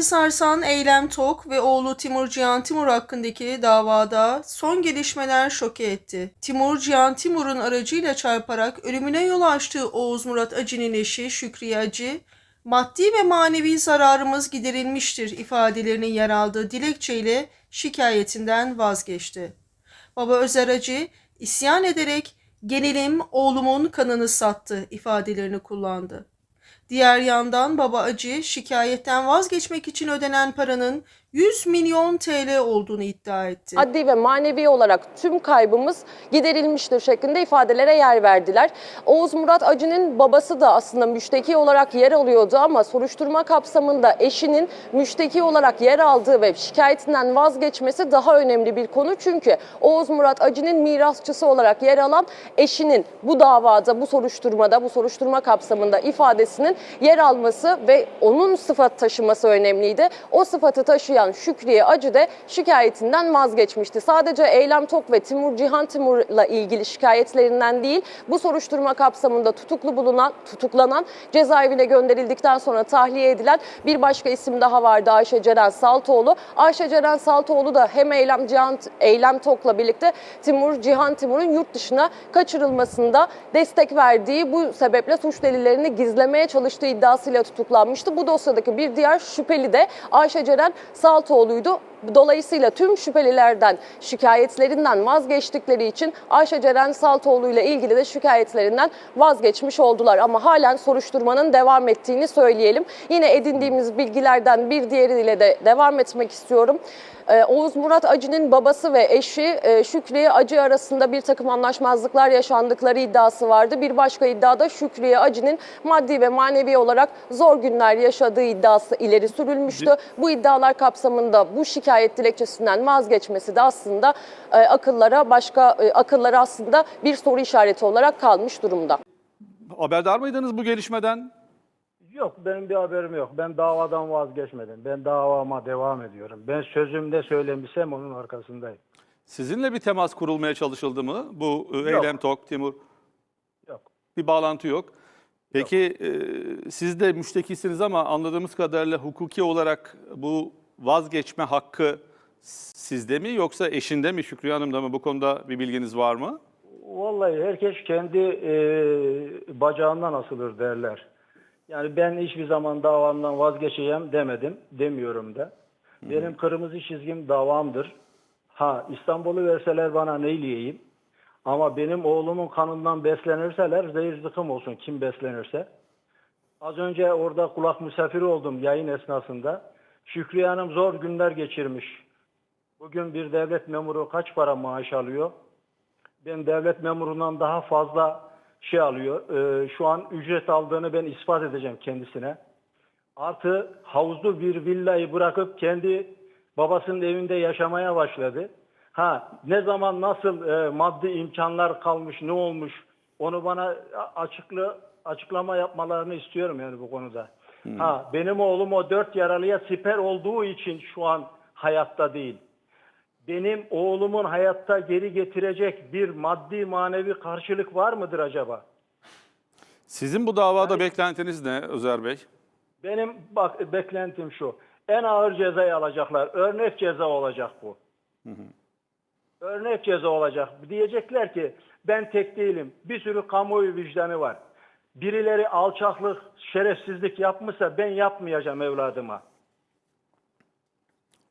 gündemi sarsan Eylem Tok ve oğlu Timur Cihan Timur hakkındaki davada son gelişmeler şoke etti. Timur Cihan Timur'un aracıyla çarparak ölümüne yol açtığı Oğuz Murat Acı'nın eşi Şükriye Acı, maddi ve manevi zararımız giderilmiştir ifadelerinin yer aldığı dilekçeyle şikayetinden vazgeçti. Baba Özer Acı isyan ederek gelelim oğlumun kanını sattı ifadelerini kullandı. Diğer yandan baba acı şikayetten vazgeçmek için ödenen paranın 100 milyon TL olduğunu iddia etti. Maddi ve manevi olarak tüm kaybımız giderilmiştir şeklinde ifadelere yer verdiler. Oğuz Murat Acı'nın babası da aslında müşteki olarak yer alıyordu ama soruşturma kapsamında eşinin müşteki olarak yer aldığı ve şikayetinden vazgeçmesi daha önemli bir konu. Çünkü Oğuz Murat Acı'nın mirasçısı olarak yer alan eşinin bu davada, bu soruşturmada, bu soruşturma kapsamında ifadesinin yer alması ve onun sıfat taşıması önemliydi. O sıfatı taşıyan Şükriye Acı da şikayetinden vazgeçmişti. Sadece Eylem Tok ve Timur Cihan Timur'la ilgili şikayetlerinden değil, bu soruşturma kapsamında tutuklu bulunan, tutuklanan, cezaevine gönderildikten sonra tahliye edilen bir başka isim daha vardı Ayşe Ceren Saltoğlu. Ayşe Ceren Saltoğlu da hem Eylem Cihan Eylem Tok'la birlikte Timur Cihan Timur'un yurt dışına kaçırılmasında destek verdiği bu sebeple suç delillerini gizlemeye çalıştığı iddiasıyla tutuklanmıştı. Bu dosyadaki bir diğer şüpheli de Ayşe Ceren Saltoğlu'ydu. Dolayısıyla tüm şüphelilerden şikayetlerinden vazgeçtikleri için Ayşe Ceren Saltoğlu ile ilgili de şikayetlerinden vazgeçmiş oldular. Ama halen soruşturmanın devam ettiğini söyleyelim. Yine edindiğimiz bilgilerden bir diğeriyle de devam etmek istiyorum. Ee, Oğuz Murat Acı'nın babası ve eşi e, Şükriye Acı arasında bir takım anlaşmazlıklar yaşandıkları iddiası vardı. Bir başka iddiada Şükriye Acı'nın maddi ve manevi olarak zor günler yaşadığı iddiası ileri sürülmüştü. Bu iddialar kapsamında bu şikayet dilekçesinden vazgeçmesi de aslında e, akıllara başka e, akıllara aslında bir soru işareti olarak kalmış durumda. Haberdar mıydınız bu gelişmeden? Yok benim bir haberim yok. Ben davadan vazgeçmedim. Ben davama devam ediyorum. Ben sözümde söylemişsem onun arkasındayım. Sizinle bir temas kurulmaya çalışıldı mı? Bu e, Eylem Tok, Timur Yok. bir bağlantı yok. Peki e, siz de müştekisiniz ama anladığımız kadarıyla hukuki olarak bu vazgeçme hakkı sizde mi yoksa eşinde mi Şükriye Hanım'da mı? Bu konuda bir bilginiz var mı? Vallahi herkes kendi e, bacağından asılır derler. Yani ben hiçbir zaman davamdan vazgeçeceğim demedim. Demiyorum da. Benim kırmızı çizgim davamdır. Ha İstanbul'u verseler bana neyleyeyim? Ama benim oğlumun kanından beslenirseler zehir zıkkım olsun kim beslenirse. Az önce orada kulak misafiri oldum yayın esnasında. Şükriye Hanım zor günler geçirmiş. Bugün bir devlet memuru kaç para maaş alıyor? Ben devlet memurundan daha fazla şey alıyor. Ee, şu an ücret aldığını ben ispat edeceğim kendisine. Artı havuzlu bir villayı bırakıp kendi babasının evinde yaşamaya başladı. Ha ne zaman nasıl e, maddi imkanlar kalmış ne olmuş onu bana açıklı açıklama yapmalarını istiyorum yani bu konuda. Ha benim oğlum o dört yaralıya siper olduğu için şu an hayatta değil benim oğlumun hayatta geri getirecek bir maddi manevi karşılık var mıdır acaba? Sizin bu davada beklentiniz ne Özer Bey? Benim bak beklentim şu. En ağır cezayı alacaklar. Örnek ceza olacak bu. Örnek ceza olacak. Diyecekler ki ben tek değilim. Bir sürü kamuoyu vicdanı var. Birileri alçaklık, şerefsizlik yapmışsa ben yapmayacağım evladıma.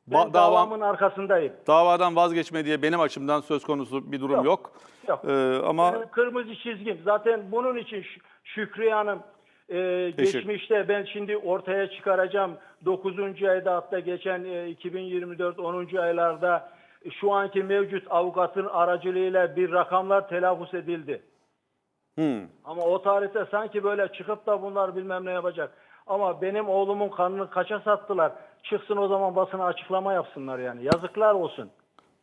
Ben Ba- davam- davamın arkasındayım. Davadan vazgeçme diye benim açımdan söz konusu bir durum yok. Yok. Yok. Ee, ama Benim kırmızı çizgim. Zaten bunun için Şükriye Hanım e, geçmişte ben şimdi ortaya çıkaracağım. 9. ayda hatta geçen e, 2024 10. aylarda şu anki mevcut avukatın aracılığıyla bir rakamlar telaffuz edildi. Hmm, Ama o tarihte sanki böyle çıkıp da bunlar bilmem ne yapacak. Ama benim oğlumun kanını kaça sattılar? Çıksın o zaman basına açıklama yapsınlar yani. Yazıklar olsun.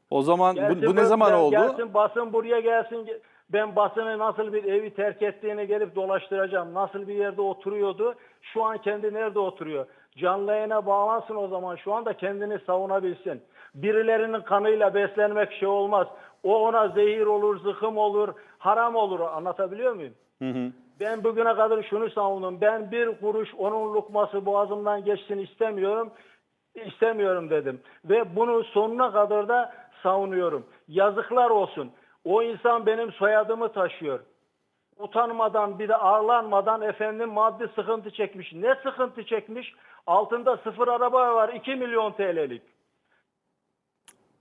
o zaman bu, Gelsin bu ne zaman oldu? Gelsin basın buraya gelsin. Ben basını nasıl bir evi terk ettiğini gelip dolaştıracağım. Nasıl bir yerde oturuyordu. Şu an kendi nerede oturuyor? Canlı yayına bağlansın o zaman. Şu anda kendini savunabilsin. Birilerinin kanıyla beslenmek şey olmaz. O ona zehir olur, zıkım olur, haram olur. Anlatabiliyor muyum? Ben bugüne kadar şunu savundum. Ben bir kuruş onun lokması boğazımdan geçsin istemiyorum. istemiyorum dedim. Ve bunu sonuna kadar da savunuyorum. Yazıklar olsun. O insan benim soyadımı taşıyor. Utanmadan bir de ağırlanmadan efendim maddi sıkıntı çekmiş. Ne sıkıntı çekmiş? Altında sıfır araba var 2 milyon TL'lik.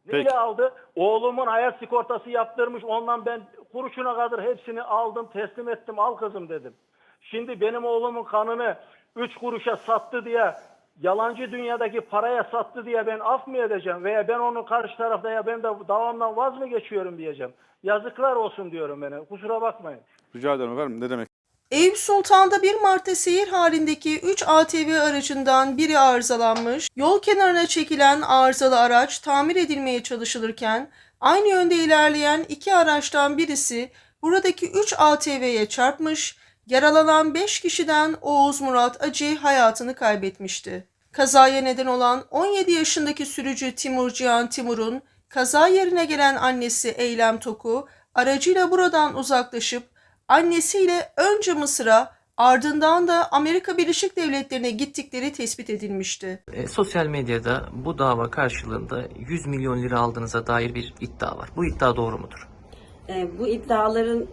Neyle Peki. aldı? Oğlumun hayat sigortası yaptırmış. Ondan ben kuruşuna kadar hepsini aldım, teslim ettim. Al kızım dedim. Şimdi benim oğlumun kanını 3 kuruşa sattı diye yalancı dünyadaki paraya sattı diye ben af mı edeceğim? Veya ben onun karşı tarafta ya ben de davamdan vaz mı geçiyorum diyeceğim. Yazıklar olsun diyorum bana. Kusura bakmayın. Rica ederim efendim. Ne demek? Eyüp Sultan'da 1 Mart'ta seyir halindeki 3 ATV aracından biri arızalanmış, yol kenarına çekilen arızalı araç tamir edilmeye çalışılırken aynı yönde ilerleyen iki araçtan birisi buradaki 3 ATV'ye çarpmış, yaralanan 5 kişiden Oğuz Murat Acı hayatını kaybetmişti. Kazaya neden olan 17 yaşındaki sürücü Timur Cihan Timur'un kaza yerine gelen annesi Eylem Toku aracıyla buradan uzaklaşıp annesiyle önce Mısır'a ardından da Amerika Birleşik Devletleri'ne gittikleri tespit edilmişti. E, sosyal medyada bu dava karşılığında 100 milyon lira aldığınıza dair bir iddia var. Bu iddia doğru mudur? E, bu iddiaların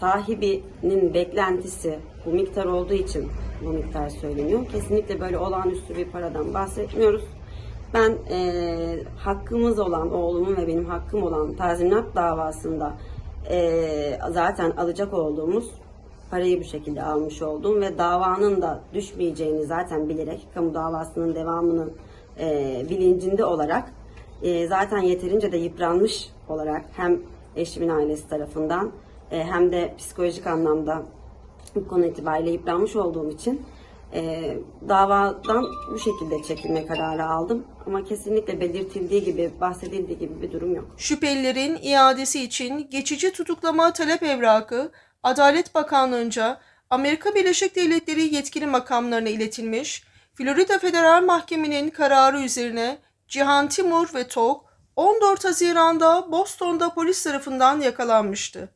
sahibinin beklentisi bu miktar olduğu için bu miktar söyleniyor. Kesinlikle böyle olağanüstü bir paradan bahsetmiyoruz. Ben e, hakkımız olan, oğlumun ve benim hakkım olan tazminat davasında e, zaten alacak olduğumuz parayı bu şekilde almış oldum ve davanın da düşmeyeceğini zaten bilerek kamu davasının devamının e, bilincinde olarak e, zaten yeterince de yıpranmış olarak hem eşimin ailesi tarafından e, hem de psikolojik anlamda bu konu itibariyle yıpranmış olduğum için e, davadan bu şekilde çekilme kararı aldım. Ama kesinlikle belirtildiği gibi, bahsedildiği gibi bir durum yok. Şüphelilerin iadesi için geçici tutuklama talep evrakı Adalet Bakanlığı'nca Amerika Birleşik Devletleri yetkili makamlarına iletilmiş, Florida Federal Mahkemenin kararı üzerine Cihan Timur ve Tok 14 Haziran'da Boston'da polis tarafından yakalanmıştı.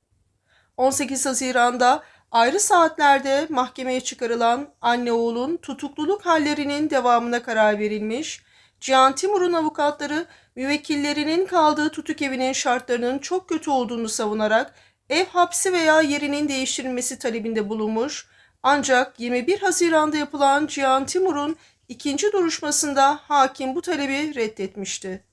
18 Haziran'da ayrı saatlerde mahkemeye çıkarılan anne oğulun tutukluluk hallerinin devamına karar verilmiş, Cihan Timur'un avukatları müvekkillerinin kaldığı tutuk evinin şartlarının çok kötü olduğunu savunarak ev hapsi veya yerinin değiştirilmesi talebinde bulunmuş ancak 21 Haziran'da yapılan Cihan Timur'un ikinci duruşmasında hakim bu talebi reddetmişti.